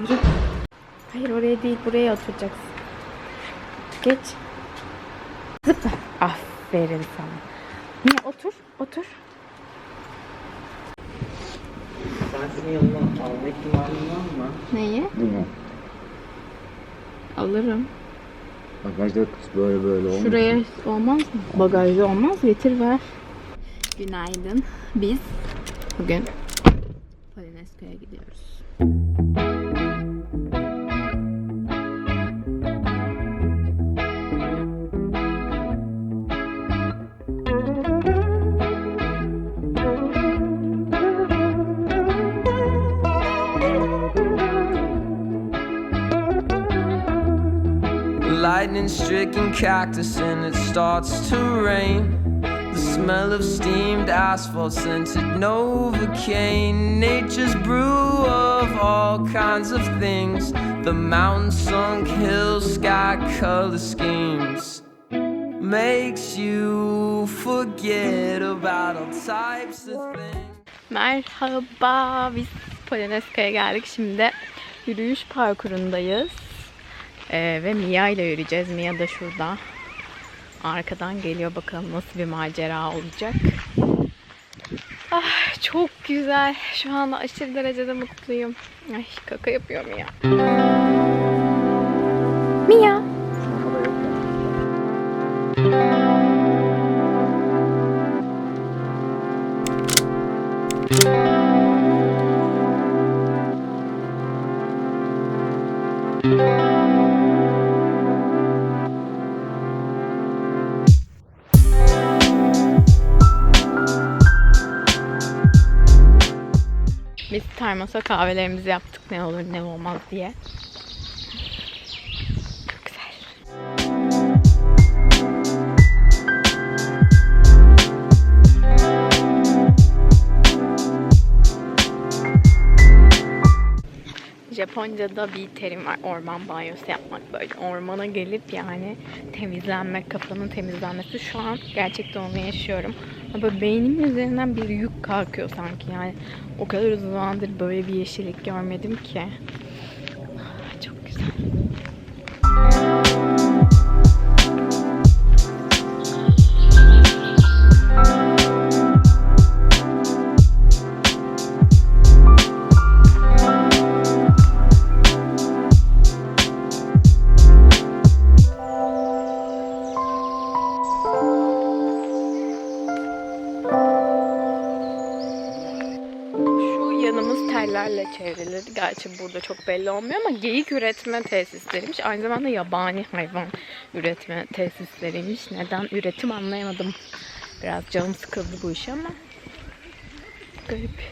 Yürü. Hayır oraya değil buraya oturacaksın. Geç. Zıpla. Aferin sana. Niye otur? Otur. Ben senin yanına alma ihtimalin var mı? Neyi? Bunu. Alırım. Bagajda kız böyle böyle olmuş. Şuraya olmaz mı? Bagajda olmaz. Getir ver. Günaydın. Biz bugün Polonezköy'e gidiyoruz. Lightning stricken cactus and it starts to rain. The smell of steamed asphalt scented Novocaine. Nature's brew of all kinds of things. The mountain sunk hills, sky color schemes. Makes you forget about all types of things. Merhaba. Biz Polonezköy'e geldik. Şimdi yürüyüş parkurundayız. Ee, ve Mia ile yürüyeceğiz. Mia da şurada. Arkadan geliyor. Bakalım nasıl bir macera olacak. Ah, çok güzel. Şu anda aşırı derecede mutluyum. Ay kaka yapıyor Mia. Mia. Biz termosa kahvelerimizi yaptık ne olur ne olmaz diye. Japonca'da bir terim var. Orman banyosu yapmak böyle. Ormana gelip yani temizlenmek, kafanın temizlenmesi. Şu an gerçekten onu yaşıyorum. Böyle beynimin üzerinden bir yük kalkıyor sanki yani. O kadar uzun zamandır böyle bir yeşillik görmedim ki. Çok güzel. Tellerle çevrili. Gerçi burada çok belli olmuyor ama geyik üretme tesisleriymiş. Aynı zamanda yabani hayvan üretme tesisleriymiş. Neden üretim anlayamadım. Biraz canım sıkıldı bu iş ama. Garip.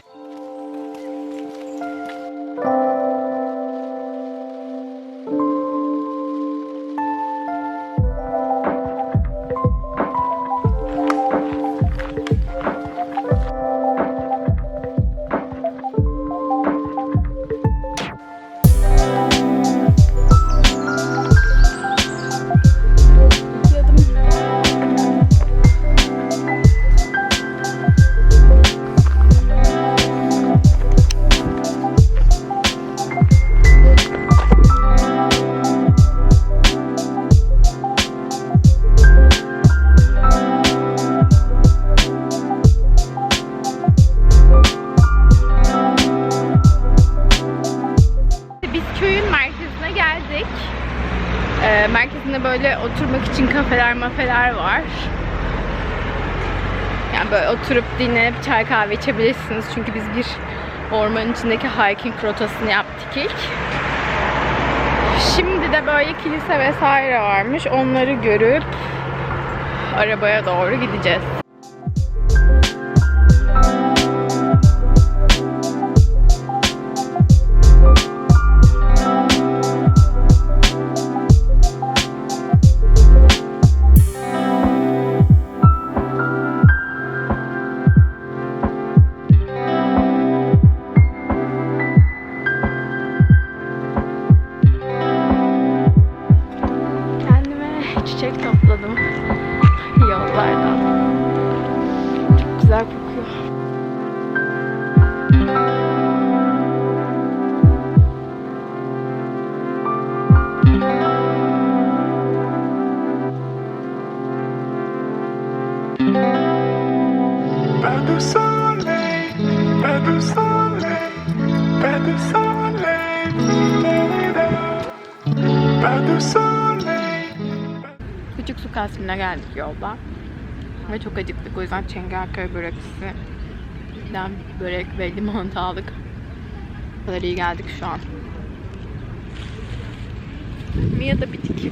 İçin kafeler mafeler var. Yani böyle oturup dinlenip çay kahve içebilirsiniz. Çünkü biz bir ormanın içindeki hiking rotasını yaptık ilk. Şimdi de böyle kilise vesaire varmış. Onları görüp arabaya doğru gideceğiz. Küçük su kasrına geldik yolda. Ve çok acıktık. O yüzden Çengelköy böreksiden börek ve limonata aldık. O kadar iyi geldik şu an. Mia da bitik.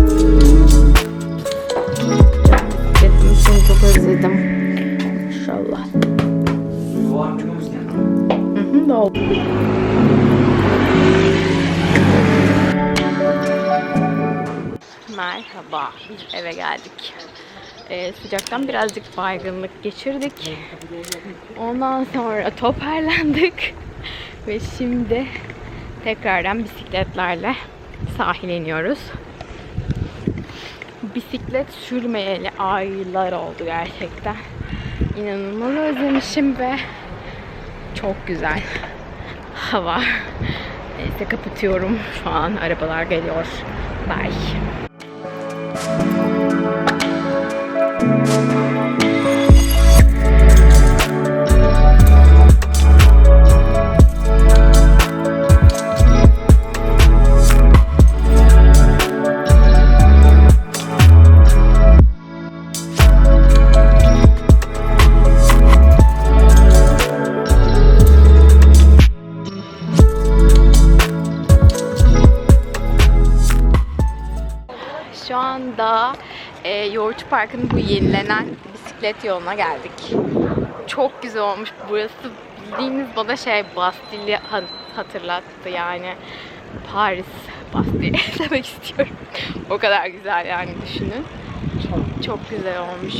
Doldu. Merhaba, eve geldik. Ee, sıcaktan birazcık baygınlık geçirdik. Ondan sonra toparlandık. Ve şimdi tekrardan bisikletlerle sahile iniyoruz. Bisiklet sürmeyeli aylar oldu gerçekten. İnanılmaz özlemişim ve çok güzel hava. Neyse kapatıyorum. Şu an arabalar geliyor. Bye. Anda e, Yoğurtçu Parkı'nın bu yenilenen bisiklet yoluna geldik. Çok güzel olmuş. Burası bildiğiniz bana şey Bastil'i ha- hatırlattı yani. Paris Bastille demek istiyorum. o kadar güzel yani düşünün. Çok güzel olmuş.